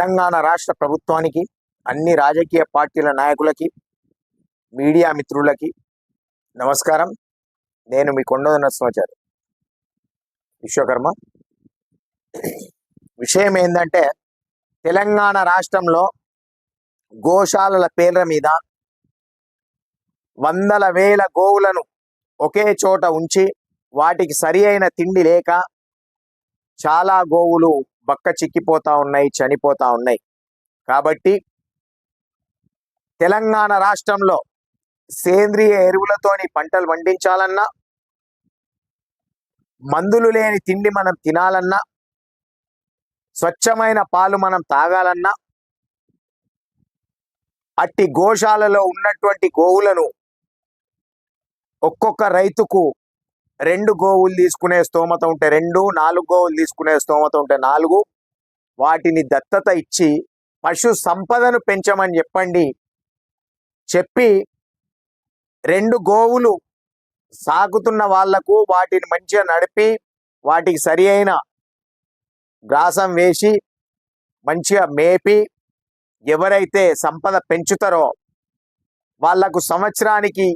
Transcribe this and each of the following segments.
తెలంగాణ రాష్ట్ర ప్రభుత్వానికి అన్ని రాజకీయ పార్టీల నాయకులకి మీడియా మిత్రులకి నమస్కారం. నేను మీ కొండ నరసింహాచారి విశ్వకర్మ. విషయం ఏంటంటే తెలంగాణ రాష్ట్రంలో గోశాలల పేర్ల మీద వందల వేల గోవులను ఒకే చోట ఉంచి వాటికి సరి అయిన తిండి లేక చాలా గోవులు బక్క చిక్కిపోతా ఉన్నాయి చనిపోతా ఉన్నాయి. కాబట్టి తెలంగాణ రాష్ట్రంలో సేంద్రియ ఎరువులతోని పంటలు పండించాలన్నా మందులు లేని తిండి మనం తినాలన్నా స్వచ్ఛమైన పాలు మనం తాగాలన్నా అట్టి గోశాలలో ఉన్నటువంటి గోవులను ఒక్కొక్క రైతుకు రెండు గోవులు తీసుకునే స్తోమత ఉంటే రెండు నాలుగు గోవులు తీసుకునే స్తోమత ఉంటే నాలుగు. వాటిని దత్తత ఇచ్చి పశు సంపదను పెంచమని చెప్పండి. చెప్పి రెండు గోవులు సాగుతున్న వాళ్ళకు వాటిని మంచిగా నడిపి వాటికి సరి అయిన గ్రాసం వేసి మంచిగా మేపి ఎవరైతే సంపద పెంచుతారో వాళ్ళకు సంవత్సరానికి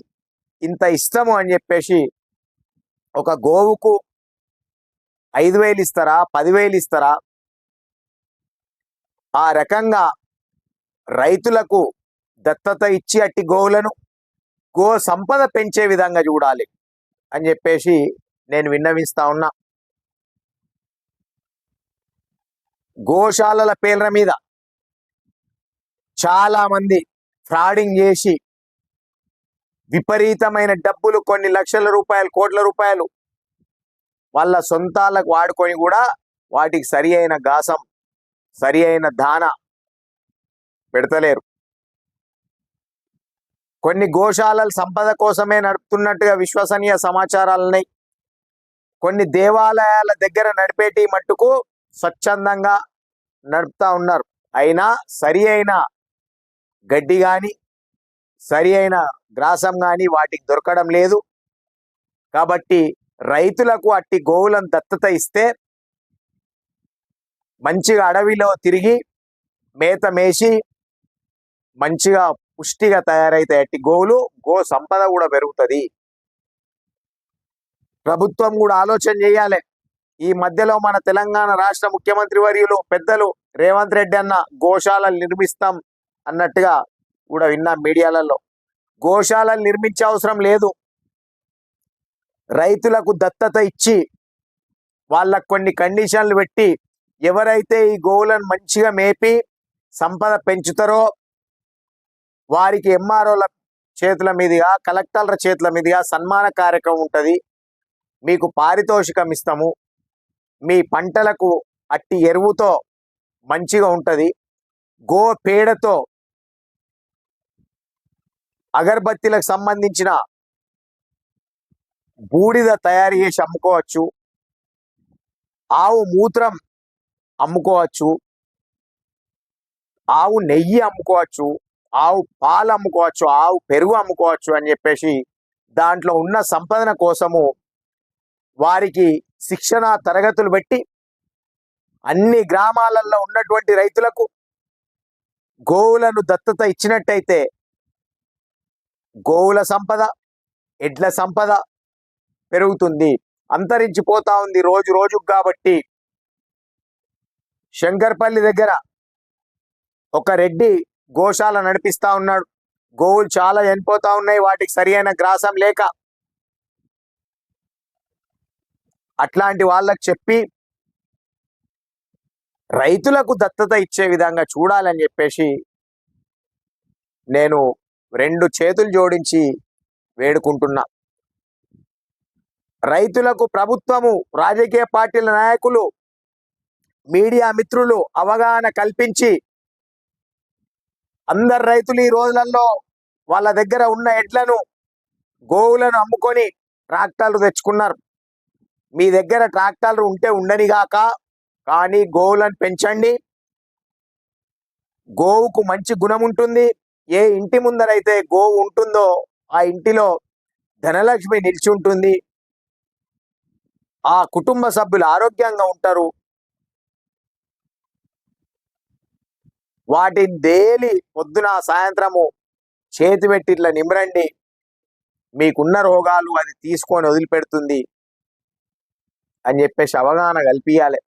ఇంత ఇష్టము అని చెప్పేసి ఒక గోవుకు ఐదు వేలు ఇస్తారా? పదివేలు ఇస్తారా? ఆ రకంగా రైతులకు దత్తత ఇచ్చి అట్టి గోవులను గో సంపద పెంచే విధంగా చూడాలి అని చెప్పేసి నేను విన్నవిస్తా ఉన్నా. గోశాలల పేర్ల మీద చాలామంది ఫ్రాడింగ్ చేసి విపరీతమైన డబ్బులు కొన్ని లక్షల రూపాయలు కోట్ల రూపాయలు వాళ్ళ సొంతాలకు వాడుకొని కూడా వాటికి సరి అయిన గాసం సరి అయిన దాన పెడతలేరు. కొన్ని గోశాలలు సంపద కోసమే నడుపుతున్నట్టుగా విశ్వసనీయ సమాచారాలున్నాయి. కొన్ని దేవాలయాల దగ్గర నడిపేటి మట్టుకు స్వచ్ఛందంగా నడుపుతా ఉన్నారు. అయినా సరి అయిన గడ్డి కానీ సరి అయిన గ్రాసం కానీ వాటికి దొరకడం లేదు. కాబట్టి రైతులకు అట్టి గోవులను దత్తత ఇస్తే మంచిగా అడవిలో తిరిగి మేత మేసి మంచిగా పుష్టిగా తయారైతే అట్టి గోవులు గో సంపద కూడా పెరుగుతుంది. ప్రభుత్వం కూడా ఆలోచన చేయాలి. ఈ మధ్యలో మన తెలంగాణ రాష్ట్ర ముఖ్యమంత్రి వర్యులు పెద్దలు రేవంత్ రెడ్డి అన్న గోశాలలు నిర్మిస్తాం అన్నట్టుగా కూడా విన్నాం మీడియాలలో. గోశాలలు నిర్మించే అవసరం లేదు. రైతులకు దత్తత ఇచ్చి వాళ్ళకు కొన్ని కండిషన్లు పెట్టి ఎవరైతే ఈ గోవులను మంచిగా మేపి సంపద పెంచుతారో వారికి ఎంఆర్ఓల చేతుల మీదుగా కలెక్టర్ల చేతుల మీదుగా సన్మాన కార్యక్రమం ఉంటుంది. మీకు పారితోషికం ఇస్తాము. మీ పంటలకు అట్టి ఎరువుతో మంచిగా ఉంటుంది. గో పేడతో అగరబత్తీలకు సంబంధించిన బూడిద తయారు చేసి అమ్ముకోవచ్చు. ఆవు మూత్రం అమ్ముకోవచ్చు. ఆవు నెయ్యి అమ్ముకోవచ్చు. ఆవు పాలు అమ్ముకోవచ్చు. ఆవు పెరుగు అమ్ముకోవచ్చు అని చెప్పేసి దాంట్లో ఉన్న సంపాదన కోసము వారికి శిక్షణ తరగతులు పెట్టి అన్ని గ్రామాలలో ఉన్నటువంటి రైతులకు గోవులను దత్తత ఇచ్చినట్టయితే గోవుల సంపద ఎడ్ల సంపద పెరుగుతుంది. అంతరించిపోతా ఉంది రోజు రోజుకు కాబట్టి శంకర్పల్లి దగ్గర ఒక రెడ్డి గోశాల నడిపిస్తా ఉన్నాడు. గోవులు చాలా చనిపోతా ఉన్నాయి. వాటికి సరి అయిన గ్రాసం లేక అట్లాంటి వాళ్ళకు చెప్పి రైతులకు దత్తత ఇచ్చే విధంగా చూడాలని చెప్పేసి నేను రెండు చేతులు జోడించి వేడుకుంటున్నా. రైతులకు ప్రభుత్వము రాజకీయ పార్టీల నాయకులు మీడియా మిత్రులు అవగాహన కల్పించి అందరు రైతులు ఈ రోజులలో వాళ్ళ దగ్గర ఉన్న ఎడ్లను గోవులను అమ్ముకొని ట్రాక్టర్లు తెచ్చుకున్నారు. మీ దగ్గర ట్రాక్టర్లు ఉంటే ఉండనిగాక కానీ గోవులను పెంచండి. గోవుకు మంచి గుణం ఉంటుంది. ఏ ఇంటి ముందరైతే గోవు ఉంటుందో ఆ ఇంటిలో ధనలక్ష్మి నిలిచి ఉంటుంది ఆ కుటుంబ సభ్యులు ఆరోగ్యంగా ఉంటారు. వాటిని డైలీ పొద్దున సాయంత్రము చేతి పెట్టి ఇట్లా నిమరండి. మీకున్న రోగాలు అది తీసుకొని వదిలిపెడుతుంది అని చెప్పేసి అవగాహన కల్పించాలి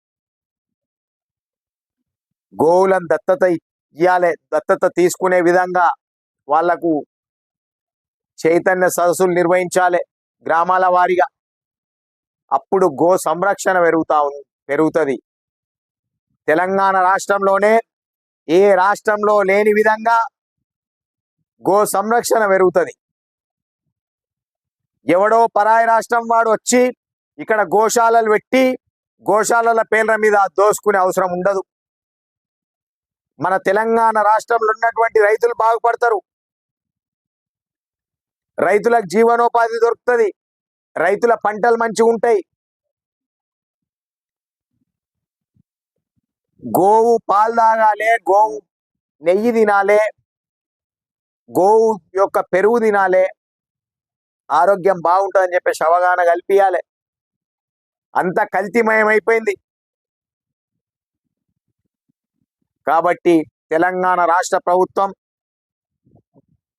గోవులను దత్తత ఇవ్వాలి దత్తత తీసుకునే విధంగా వాళ్ళకు చైతన్య సదస్సులు నిర్వహించాలి గ్రామాల వారీగా. అప్పుడు గో సంరక్షణ పెరుగుతా పెరుగుతుంది. తెలంగాణ రాష్ట్రంలోనే ఏ రాష్ట్రంలో లేని విధంగా గో సంరక్షణ పెరుగుతుంది. ఎవడో పరాయి రాష్ట్రం వాడు వచ్చి ఇక్కడ గోశాలలు పెట్టి గోశాలల పేర్ల మీద దోసుకునే అవసరం ఉండదు. మన తెలంగాణ రాష్ట్రంలో ఉన్నటువంటి రైతులు బాగుపడతారు. రైతులకు జీవనోపాధి దొరుకుతుంది. రైతుల పంటలు మంచిగా ఉంటాయి. గోవు పాలు తాగాలి గోవు నెయ్యి తినాలి గోవు యొక్క పెరుగు తినాలి ఆరోగ్యం బాగుంటుందని చెప్పేసి అవగాహన కల్పించాలి అంత కల్తీమయం అయిపోయింది. కాబట్టి తెలంగాణ రాష్ట్ర ప్రభుత్వం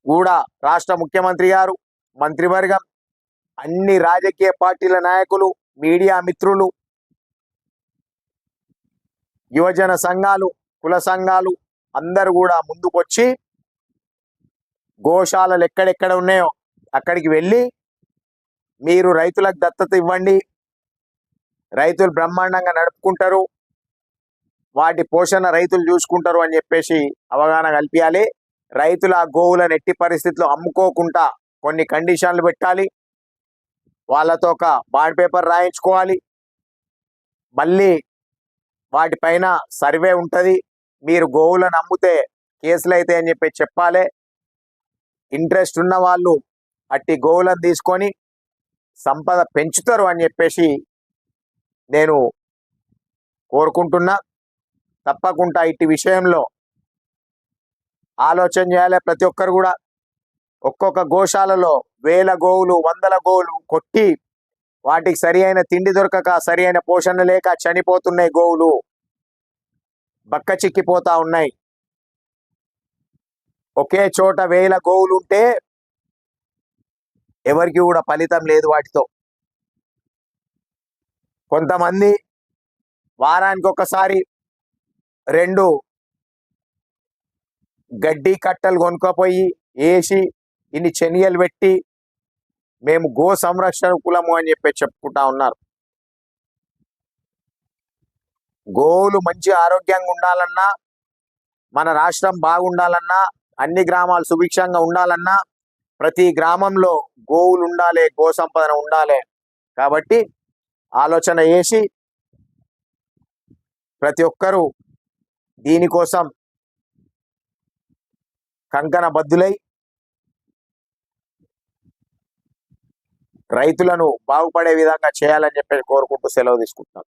కూడా రాష్ట్ర ముఖ్యమంత్రి గారు మంత్రివర్గం అన్ని రాజకీయ పార్టీల నాయకులు మీడియా మిత్రులు యువజన సంఘాలు కుల సంఘాలు అందరూ కూడా ముందుకొచ్చి గోశాలలు ఎక్కడెక్కడ ఉన్నాయో అక్కడికి వెళ్ళి మీరు రైతులకు దత్తత ఇవ్వండి. రైతులు బ్రహ్మాండంగా నడుపుకుంటారు. వాటి పోషణ రైతులు చూసుకుంటారు అని చెప్పేసి అవగాహన కల్పించాలి రైతుల ఆ గోవులను ఎట్టి పరిస్థితుల్లో అమ్ముకోకుండా కొన్ని కండిషన్లు పెట్టాలి. వాళ్ళతో ఒక బాండ్ పేపర్ రాయించుకోవాలి. మళ్ళీ వాటిపైన సర్వే ఉంటుంది. మీరు గోవులను అమ్మితే కేసులు అయితే అని చెప్పి చెప్పాలి. ఇంట్రెస్ట్ ఉన్న వాళ్ళు అట్టి గోవులను తీసుకొని సంపద పెంచుతారు అని చెప్పేసి నేను కోరుకుంటున్నా. తప్పకుండా ఇట్టి విషయంలో ఆలోచన చేయాలి ప్రతి ఒక్కరు కూడా. ఒక్కొక్క గోశాలలో వేల గోవులు వందల గోవులు కొట్టి వాటికి సరి అయిన తిండి దొరకక సరి అయిన పోషణ లేక చనిపోతున్నాయి గోవులు. బక్క చిక్కిపోతా ఉన్నాయి. ఒకే చోట వేల గోవులు ఉంటే ఎవరికి కూడా ఫలితం లేదు వాటితో. కొంతమంది వారానికి ఒకసారి రెండు. గడ్డి కట్టలు కొనుక్కపోయి వేసి ఇన్ని చెనియలు పెట్టి మేము గో సంరక్షణ కులము అని చెప్పి చెప్పుకుంటా ఉన్నారు. గోవులు మంచి ఆరోగ్యంగా ఉండాలన్నా మన రాష్ట్రం బాగుండాలన్నా అన్ని గ్రామాలు సుభిక్షంగా ఉండాలన్నా ప్రతి గ్రామంలో గోవులు ఉండాలి గో సంపదన ఉండాలి కాబట్టి ఆలోచన చేసి ప్రతి ఒక్కరూ దీనికోసం కంకణ బద్దులై రైతులను బాగుపడే విధంగా చేయాలని చెప్పి కోరుకుంటూ సెలవు తీసుకుంటున్నాను.